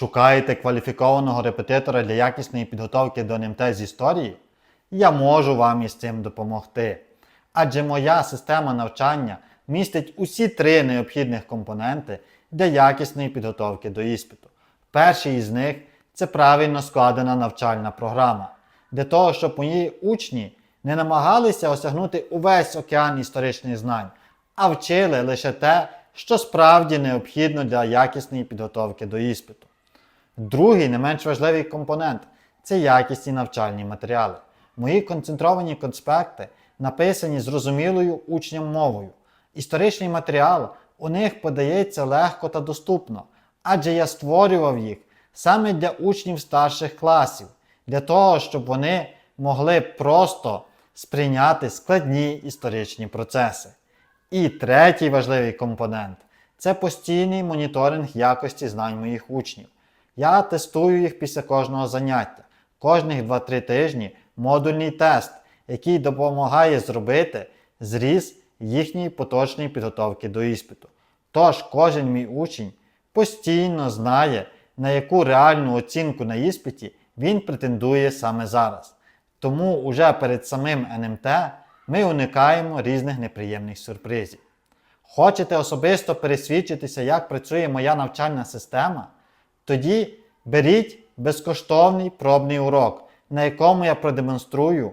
Шукаєте кваліфікованого репетитора для якісної підготовки до НМТ з історії? Я можу вам із цим допомогти. Адже моя система навчання містить усі три необхідних компоненти для якісної підготовки до іспиту. Перший із них це правильно складена навчальна програма, для того, щоб мої учні не намагалися осягнути увесь океан історичних знань, а вчили лише те, що справді необхідно для якісної підготовки до іспиту. Другий не менш важливий компонент це якісні навчальні матеріали. Мої концентровані конспекти написані зрозумілою учням мовою. Історичний матеріал у них подається легко та доступно, адже я створював їх саме для учнів старших класів, для того, щоб вони могли просто сприйняти складні історичні процеси. І третій важливий компонент це постійний моніторинг якості знань моїх учнів. Я тестую їх після кожного заняття. Кожних 2-3 тижні модульний тест, який допомагає зробити зріз їхньої поточної підготовки до іспиту. Тож кожен мій учень постійно знає, на яку реальну оцінку на іспиті він претендує саме зараз. Тому уже перед самим НМТ ми уникаємо різних неприємних сюрпризів. Хочете особисто пересвідчитися, як працює моя навчальна система? Тоді беріть безкоштовний пробний урок, на якому я продемонструю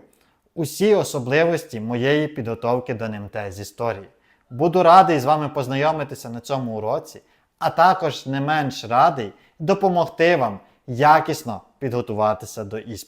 усі особливості моєї підготовки до НМТ з історії. Буду радий з вами познайомитися на цьому уроці, а також не менш радий допомогти вам якісно підготуватися до іспиту.